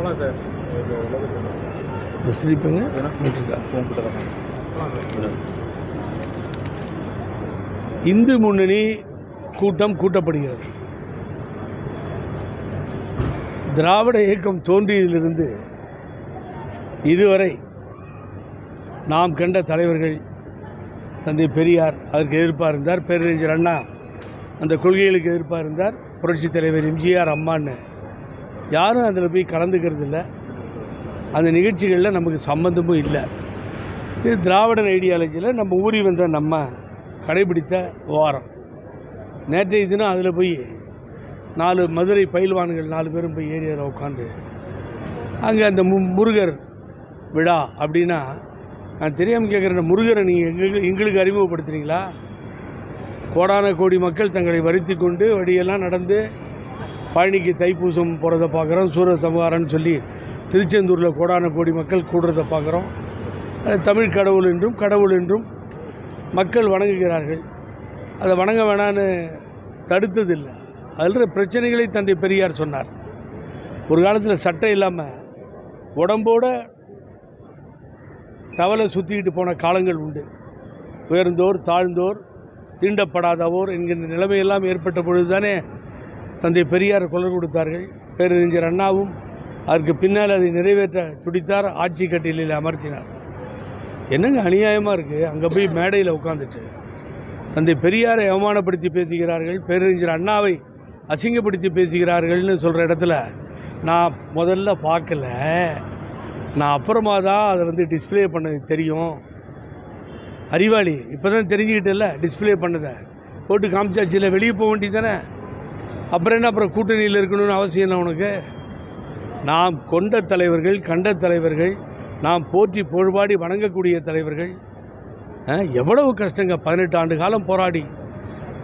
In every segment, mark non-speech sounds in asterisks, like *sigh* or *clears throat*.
போகலாம் சார். இந்து முன்னணி கூட்டம் கூட்டப்படுகிறது. திராவிட இயக்கம் தோன்றியதிலிருந்து இதுவரை நாம் கண்ட தலைவர்கள் தந்தை பெரியார் அதற்கு எதிர்ப்பாக இருந்தார். பேரறிஞர் அண்ணா அந்த கொள்கைகளுக்கு எதிர்ப்பாக இருந்தார். புரட்சித் தலைவர் எம்ஜிஆர் அம்மான்னு யாரும் அதில் போய் கலந்துக்கிறது இல்லை. அந்த நிகழ்ச்சிகளில் நமக்கு சம்மந்தமும் இல்லை. இது திராவிடன் ஐடியாலஜியில் நம்ம ஊறி வந்த நம்ம கடைபிடித்த வாரம் நேற்றைய தினம் அதில் போய் நாலு மதுரை பயில்வான்கள் நாலு பேரும் போய் ஏறி அதில் உட்காந்து அங்கே அந்த மு முருகர் விழா அப்படின்னா நான் தெரியாமல் கேட்குறேன் முருகரை நீங்கள் எங்களுக்கு எங்களுக்கு அறிமுகப்படுத்துகிறீங்களா கோடான கோடி மக்கள் தங்களை வருத்தி கொண்டு வழியெல்லாம் நடந்து பழனிக்கு தைப்பூசம் போகிறத பார்க்குறோம் சூரிய சமகாரம்னு சொல்லி திருச்செந்தூரில் கோடான கோடி மக்கள் கூடுறத பார்க்குறோம். தமிழ் கடவுள் என்றும் கடவுள் என்றும் மக்கள் வணங்குகிறார்கள். அதை வணங்க வேணான்னு தடுத்ததில்லை. அதில் பிரச்சனைகளை தந்தை பெரியார் சொன்னார். ஒரு காலத்தில் சட்டை இல்லாமல் உடம்போட தவளை சுற்றிக்கிட்டு போன காலங்கள் உண்டு. உயர்ந்தோர் தாழ்ந்தோர் தீண்டப்படாதவோர் என்கின்ற நிலைமையெல்லாம் ஏற்பட்ட பொழுது தானே தந்தை பெரியார் குரல் கொடுத்தார்கள். பேரறிஞர் அண்ணாவும் அதற்கு பின்னால் அதை நிறைவேற்ற துடித்தார் ஆட்சி கட்டிலில் அமர்த்தினார். என்னங்க அநியாயமாக இருக்குது அங்கே போய் மேடையில் உட்காந்துட்டு தந்தை பெரியாரை அவமானப்படுத்தி பேசுகிறார்கள் பேரறிஞர் அண்ணாவை அசிங்கப்படுத்தி பேசுகிறார்கள்னு சொல்கிற இடத்துல நான் முதல்ல பார்க்கல. நான் அப்புறமா தான் அதை வந்து டிஸ்பிளே பண்ணது தெரியும். அறிவாளி இப்போ தான் தெரிஞ்சுக்கிட்டல டிஸ்பிளே பண்ணதை. போட்டு காமிச்சாச்சு இல்லை வெளியே போக வேண்டியது தானே? அப்புறம் என்ன அப்புறம் கூட்டணியில் இருக்கணும்னு அவசியம் என்ன உனக்கு? நாம் கொண்ட தலைவர்கள் கண்ட தலைவர்கள் நாம் போற்றி புகழ்பாடி வணங்கக்கூடிய தலைவர்கள். எவ்வளவு கஷ்டங்க. பதினெட்டு ஆண்டு காலம் போராடி.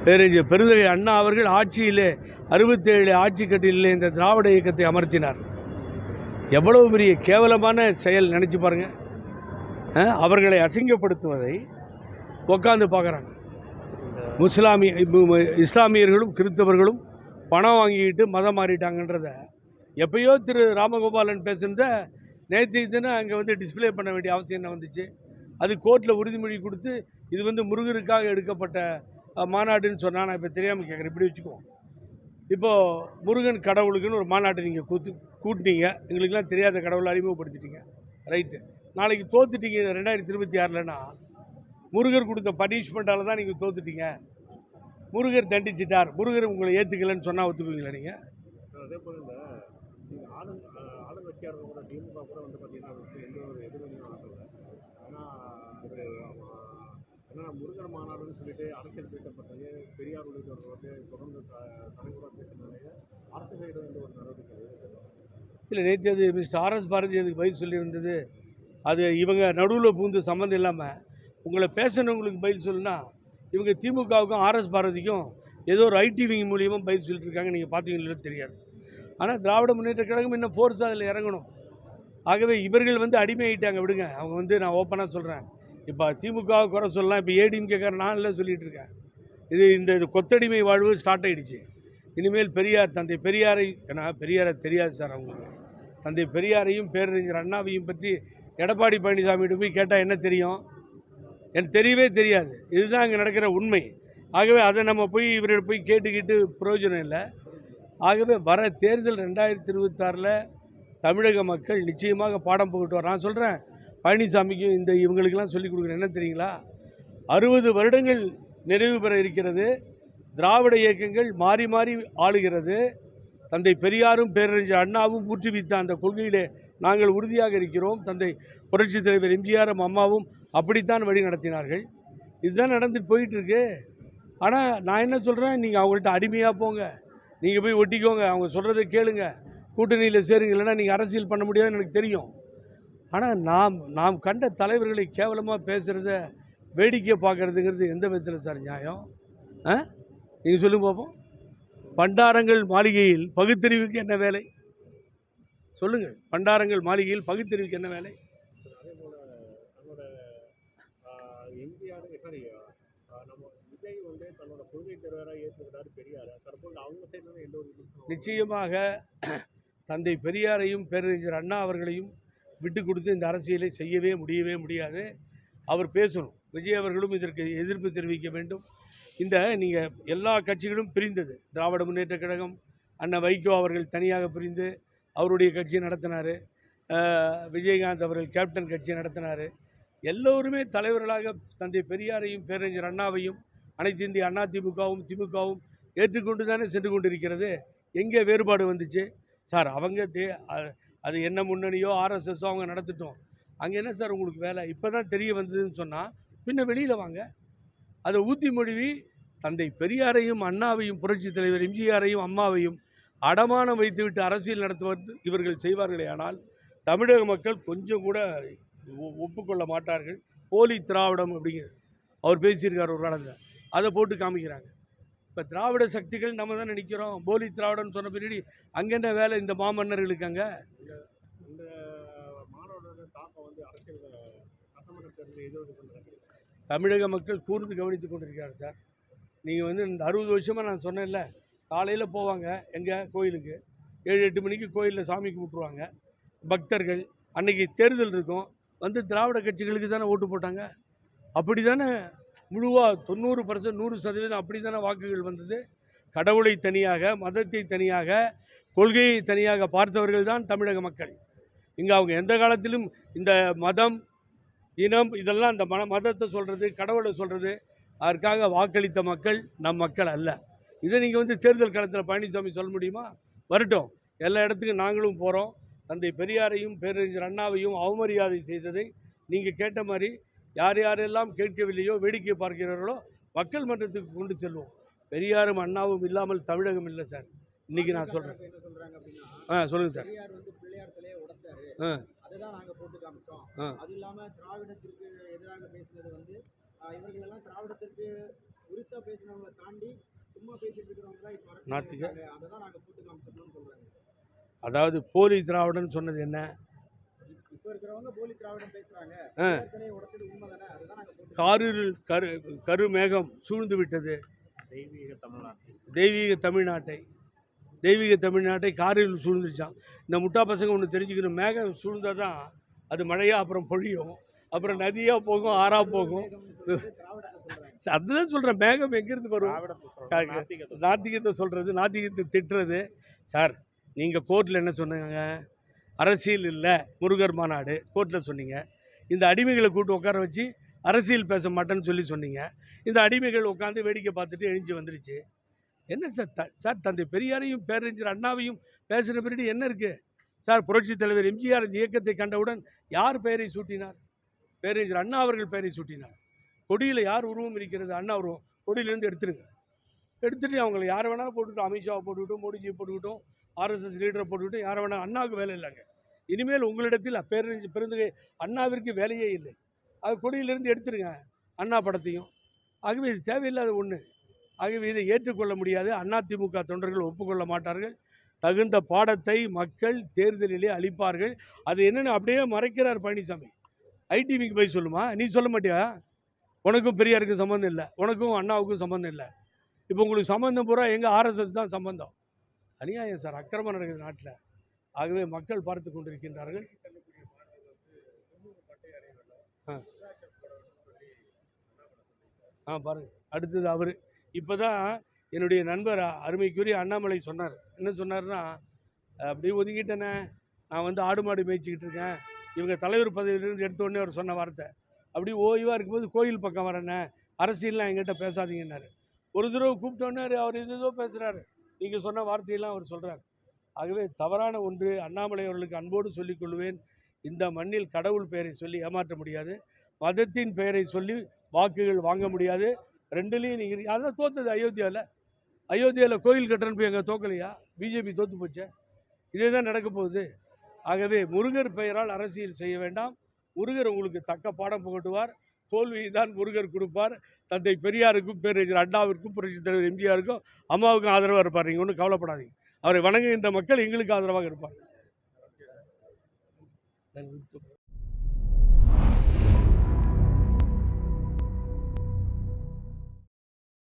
பேரறிஞர் பெருந்தகை அண்ணா அவர்கள் ஆட்சியிலே அறுபத்தேழு ஆட்சி கட்டிலே இந்த திராவிட இயக்கத்தை அமர்த்தினார். எவ்வளவு பெரிய கேவலமான செயல் நினச்சி பாருங்க. அவர்களை அசிங்கப்படுத்துவதை உட்காந்து பார்க்குறாங்க. முஸ்லாமிய இஸ்லாமியர்களும் கிறிஸ்தவர்களும் பணம் வாங்கிக்கிட்டு மதம் மாறிட்டாங்கன்றத. எப்பயோ திரு ராமகோபாலன் பேசுனத நேற்று தினம் அங்கே வந்து டிஸ்ப்ளே பண்ண வேண்டிய அவசியம் என்ன வந்துச்சு? அது கோர்ட்டில் உறுதிமொழி கொடுத்து இது வந்து முருகருக்காக எடுக்கப்பட்ட மாநாடுன்னு சொன்னால் நான் இப்போ தெரியாமல் கேட்குறேன் இப்படி வச்சுக்குவோம் இப்போது முருகன் கடவுளுக்குன்னு ஒரு மாநாட்டை நீங்கள் கூத்து கூட்டினீங்க. எங்களுக்கெல்லாம் தெரியாத கடவுளை அறிமுகப்படுத்திட்டீங்க. ரைட்டு நாளைக்கு தோத்துட்டீங்க ரெண்டாயிரத்தி இருபத்தி ஆறில்னா முருகர் கொடுத்த பனிஷ்மெண்ட்டால் தான் நீங்கள் தோத்துட்டீங்க. முருகர் தண்டிச்சிட்டார். முருகர் உங்களை ஏற்றுக்கலைன்னு சொன்னால் ஒத்துக்குவீங்களா நீங்கள் அதே போல் இந்த ஆளும் ஆளுங்கட்சியாக இருக்க கூட திமுக கூட வந்து பார்த்தீங்கன்னா எந்த ஒரு எதிர்வினையும் ஆகலை. ஆனால் ஏன்னா முருகர் மாநாடுன்னு சொல்லிட்டு அரசியல் பேசப்பட்டது பெரியார் உள்ளிட்டவர்கள் வந்து தொடர்ந்து பேசினாலே அரசு சைடு வந்து ஒரு நடவடிக்கை. இல்லை நேற்று அது மிஸ்டர் ஆர்எஸ் பாரதி அதுக்கு பதில் சொல்லியிருந்தது. அது இவங்க நடுவில் பூந்து சம்மந்தம் இல்லாமல் உங்களை பேசுனவங்களுக்கு பதில் சொல்லுனா இவங்க திமுகவுக்கும் ஆர்எஸ் பாரதிக்கும் ஏதோ ஒரு ஐடி விங் மூலியமாக பயிர் சொல்லிட்டு இருக்காங்க நீங்கள் பார்த்தீங்களோ தெரியாது. ஆனால் திராவிட முன்னேற்ற கழகம் இன்னும் ஃபோர்ஸ் அதில் இறங்கணும். ஆகவே இவர்கள் வந்து அடிமையாயிட்டாங்க. விடுங்க. அவங்க வந்து நான் ஓப்பனாக சொல்கிறேன் இப்போ திமுகவை குறை சொல்லலாம். இப்போ ஏடிஎம்கேக்கார நான் இல்லை சொல்லிகிட்டு இருக்கேன் இது இந்த இது கொத்தடிமை வாழ்வு ஸ்டார்ட் ஆகிடுச்சு இனிமேல் பெரியார் தந்தை பெரியாரை ஏன்னா பெரியாரை தெரியாது சார் அவங்களுக்கு. தந்தை பெரியாரையும் பேரறிஞர் அண்ணாவையும் பற்றி எடப்பாடி பழனிசாமிகிட்ட போய் கேட்டால் என்ன தெரியும்? எனக்கு தெரியவே தெரியாது. இதுதான் அங்கே நடக்கிற உண்மை. ஆகவே அதை நம்ம போய் இவர்கிட்ட போய் கேட்டுக்கிட்டு பிரயோஜனம் இல்லை. ஆகவே வர தேர்தல் ரெண்டாயிரத்தி இருபத்தாறில் தமிழக மக்கள் நிச்சயமாக பாடம் புகட்டுவார். நான் சொல்கிறேன் பழனிசாமிக்கும் இந்த இவங்களுக்கெல்லாம் சொல்லிக் கொடுக்குறேன். என்ன தெரியுங்களா? அறுபது வருடங்கள் நிறைவு பெற இருக்கிறது. திராவிட இயக்கங்கள் மாறி மாறி ஆளுகிறது. தந்தை பெரியாரும் பேரறிஞர் அண்ணாவும் ஊற்றுவித்த அந்த கொள்கையிலே நாங்கள் உறுதியாக இருக்கிறோம். தந்தை புரட்சித் தலைவர் எம்ஜிஆரும் அம்மாவும் அப்படித்தான் வழி நடத்தினார்கள். இதுதான் நடந்துட்டு போயிட்டுருக்கு. ஆனால் நான் என்ன சொல்கிறேன் நீங்கள் அவங்கள்ட்ட அடிமையாக போங்க. நீங்கள் போய் ஒட்டிக்கோங்க. அவங்க சொல்கிறத கேளுங்க. கூட்டணியில் சேருங்க. இல்லைன்னா நீங்கள் அரசியல் பண்ண முடியாதுன்னு எனக்கு தெரியும். ஆனால் நாம் நாம் கண்ட தலைவர்களை கேவலமாக பேசுகிறத வேடிக்கை பார்க்குறதுங்கிறது எந்த விதத்தில் சார் நியாயம்? ஆ? நீங்கள் சொல்லுங்க பார்ப்போம் பண்டாரங்கள் மாளிகையில் பகுத்தறிவுக்கு என்ன வேலை? சொல்லுங்கள் பண்டாரங்கள் மாளிகையில் பகுத்தறிவுக்கு என்ன வேலை அதே போல் நம்மளோட எம்ஜிஆர் சாரி நம்ம விஜய் வந்து தன்னோட கொள்கை தலைவராக ஏற்றுக்கிட்டாரு பெரியார்? தற்போது அவங்க சைடுல எந்த ஒரு நிச்சயமாக *clears throat* தந்தை பெரியாரையும் பேரறிஞர் அண்ணா அவர்களையும் விட்டு கொடுத்து இந்த அரசியலை செய்யவே முடியவே முடியாது. அவர் பேசணும். விஜய் அவர்களும் இதற்கு எதிர்ப்பு தெரிவிக்க வேண்டும். இந்த நீங்கள் எல்லா கட்சிகளும் பிரிந்தது. திராவிட முன்னேற்றக் கழகம் அண்ணன் வைகோ அவர்கள் தனியாக பிரிந்து அவருடைய கட்சியை நடத்தினார். விஜயகாந்த் அவர்கள் கேப்டன் கட்சியை நடத்தினார். எல்லோருமே தலைவர்களாக தந்தை பெரியாரையும் பேரறிஞர் அண்ணாவையும் அனைத்து இந்திய அண்ணா திமுகவும் திமுகவும் ஏற்றுக்கொண்டு தானே சென்று கொண்டிருக்கிறது? எங்கே வேறுபாடு வந்துச்சு? சார் அவங்க தே அது என்ன முன்னணியோ ஆர்எஸ்எஸ்ஸோ அவங்க நடத்திட்டோம். அங்கே என்ன சார் உங்களுக்கு வேலை? இப்போ தான் தெரிய வந்ததுன்னு சொன்னால் பின்ன வெளியில் வாங்க. அதை ஊற்றி மொழிவி தந்தை பெரியாரையும் அண்ணாவையும் புரட்சித் தலைவர் எம்ஜிஆரையும் அம்மாவையும் அடமானம் வைத்துவிட்டு அரசியல் நடத்துவது இவர்கள் செய்வார்களே ஆனால் தமிழக மக்கள் கொஞ்சம் கூட ஒப்புக்கொள்ள மாட்டார்கள். போலி திராவிடம் அப்படிங்கிறது அவர் பேசியிருக்கார் ஒரு காலத்தில். அதை போட்டு காமிக்கிறாங்க. இப்போ திராவிட சக்திகள் நம்ம தான் நினைக்கிறோம் போலி திராவிடம்னு சொன்ன பின்னாடி அங்கே என்ன வேலை இந்த மாமன்னர்களுக்கு அங்கே? தமிழக மக்கள் கூர்ந்து கவனித்து கொண்டிருக்கிறார் சார். நீங்கள் வந்து இந்த அறுபது வருஷமாக நான் சொன்னேன்ல காலையில் போவாங்க எங்கள் கோயிலுக்கு. ஏழு எட்டு மணிக்கு கோயிலில் சாமி கும்பிட்ருவாங்க பக்தர்கள் அன்னைக்கு தேர்தல் இருக்கும். வந்து திராவிட கட்சிகளுக்கு தானே ஓட்டு போட்டாங்க. அப்படி தானே முழுவாக தொண்ணூறு பர்சன்ட் நூறு சதவீதம் அப்படி தானே வாக்குகள் வந்தது? கடவுளை தனியாக மதத்தை தனியாக கொள்கையை தனியாக பார்த்தவர்கள் தான் தமிழக மக்கள். இங்கே அவங்க எந்த காலத்திலும் இந்த மதம் இனம் இதெல்லாம் இந்த மன மதத்தை சொல்கிறது கடவுளை சொல்கிறது அதற்காக வாக்களித்த மக்கள் நம் மக்கள் அல்ல. இதை நீங்கள் வந்து தேர்தல் காலத்தில் பழனிசாமி சொல்ல முடியுமா? வரட்டும். எல்லா இடத்துக்கும் நாங்களும் போகிறோம் தந்தை பெரியாரையும் பேரறிஞர் அண்ணாவையும் அவமரியாதை செய்ததை நீங்கள் கேட்ட மாதிரி யார் யாரெல்லாம் கேட்கவில்லையோ வேடிக்கை பார்க்கிறார்களோ மக்கள் மன்றத்துக்கு கொண்டு செல்வோம். பெரியாரும் அண்ணாவும் இல்லாமல் தமிழகம் இல்லை சார். இன்னைக்கு நான் சொல்கிறேன் ஆ சொல்லுங்கள் சார். ஆ. ஆ. சொல்றாங்க. அதாவது போலி திராவிடன் சொன்னது என்ன? காரில் கரு கருமேகம் சூழ்ந்து விட்டது. தெய்வீக தமிழ்நாட்டில் தெய்வீக தமிழ்நாட்டை. தெய்வீக தமிழ்நாட்டை காரில் சூழ்ந்துருச்சான். இந்த முட்டா பசங்க ஒன்று தெரிஞ்சுக்கணும். மேகம் சூழ்ந்தால் தான் அது மழையாக அப்புறம் பொழியும். அப்புறம் நதியாக போகும் ஆறா போகும். அதுதான் சொல்கிறேன் மேகம் எங்கேருந்து வரும்? நாத்திகத்தை சொல்கிறது நாத்திகத்தை திட்டுறது. சார் நீங்கள் கோர்ட்டில் என்ன சொன்னாங்க? அரசியல் இல்லை முருகர் மாநாடு கோர்ட்டில் சொன்னீங்க. இந்த அடிமைகளை கூட்டு உட்கார வச்சு அரசியல் பேச மாட்டேன்னு சொல்லி சொன்னீங்க. இந்த அடிமைகள் உட்காந்து வேடிக்கை பார்த்துட்டு எழுஞ்சி வந்துருச்சு. என்ன சார் த சார் தந்தை பெரியாரையும் பேரறிஞர் அண்ணாவையும் பேசுகிற பின்னாடி என்ன இருக்குது சார் புரட்சித் தலைவர் எம்ஜிஆர் இந்த இயக்கத்தை கண்டவுடன் யார் பெயரை சூட்டினார்? பேரறிஞர் அண்ணா அவர்கள் பெயரை சூட்டினார். கொடியில் யார் உருவம் இருக்கிறது? அண்ணா உருவம். கொடியிலேருந்து எடுத்துருங்க. எடுத்துகிட்டு அவங்கள யார் வேணாலும் போட்டுக்கிட்டோம். அமித்ஷாவை போட்டுக்கிட்டோம் மோடிஜியை போட்டுக்கிட்டோம். ஆர்எஸ்எஸ் லீடரை போட்டுவிட்டு யாரை வேணால் அண்ணாவுக்கு வேலை இல்லைங்க. இனிமேல் உங்களிடத்தில் பேரறிஞ்சு பெருந்தகை அண்ணாவிற்கு வேலையே இல்லை. அது கொடியிலிருந்து எடுத்துருங்க அண்ணா படத்தையும். ஆகவே இது தேவையில்லாத ஒன்று ஆகவே இதை ஏற்றுக்கொள்ள முடியாது. அதிமுக தொண்டர்கள் ஒப்புக்கொள்ள மாட்டார்கள். தகுந்த பாடத்தை மக்கள் தேர்தலிலே அளிப்பார்கள். அது என்னென்னு அப்படியே மறைக்கிறார் பழனிசாமி. ஐடிவிக்கு போய் சொல்லுமா? நீ சொல்ல மாட்டியா? உனக்கும் பெரியாருக்கும் சம்மந்தம் இல்லை. உனக்கும் அண்ணாவுக்கும் சம்மந்தம் இல்லை. இப்போ உங்களுக்கு சம்மந்தம் பூரா எங்கள் ஆர்எஸ்எஸ் தான் சம்மந்தம் அநியாயம் சார். அக்கிரமம் நடக்குது நாட்டில். ஆகவே மக்கள் பார்த்து கொண்டிருக்கின்றார்கள். ஆ. ஆ பாருங்க. அடுத்தது அவர். இப்போ தான் என்னுடைய நண்பர் அருமைக்குரிய அண்ணாமலை சொன்னார். என்ன சொன்னார்னா அப்படியே ஒதுங்கிட்டேனே. நான் வந்து ஆடு மாடு மேய்ச்சிக்கிட்டு இருக்கேன். இவங்க தலைவர் பதவியிலிருந்து எடுத்தோடனே அவர் சொன்ன வார்த்தை. அப்படி ஓய்வாக இருக்கும்போது கோயில் பக்கம் வரேன்னே அரசியல்லாம் என்கிட்ட பேசாதீங்கன்னாரு. ஒரு தடவை கூப்பிட்டோன்னே அவர் இது பேசுகிறாரு நீங்கள் சொன்ன வார்த்தையெல்லாம் அவர் சொல்கிறார் ஆகவே தவறான ஒன்று அண்ணாமலை அவர்களுக்கு அன்போடு சொல்லிக் கொள்வேன். இந்த மண்ணில் கடவுள் பெயரை சொல்லி ஏமாற்ற முடியாது. மதத்தின் பெயரை சொல்லி வாக்குகள் வாங்க முடியாது. ரெண்டுலேயும் நீங்கள் அதெல்லாம் தோத்தது அயோத்தியாவில் அயோத்தியாவில் கோயில் கட்டுறன்னு போய் எங்கள் தோக்கலையா? பிஜேபி தோற்று போச்சே. இதே தான் நடக்க போகுது. ஆகவே முருகர் பெயரால் அரசியல் செய்ய வேண்டாம். முருகர் உங்களுக்கு தக்க பாடம் புகட்டுவார். தோல்வியை தான் முருகர் கொடுப்பார். தந்தை பெரியாருக்கும் பேரறிஞர் அண்ணாவிற்கும் புரட்சித் தலைவர் எம்ஜிஆருக்கும் அம்மாவுக்கும் ஆதரவாக இருப்பார். நீங்கள் ஒன்றும் கவலைப்படாதீங்க. அவரை வணங்குகின்ற மக்கள் எங்களுக்கு ஆதரவாக இருப்பார்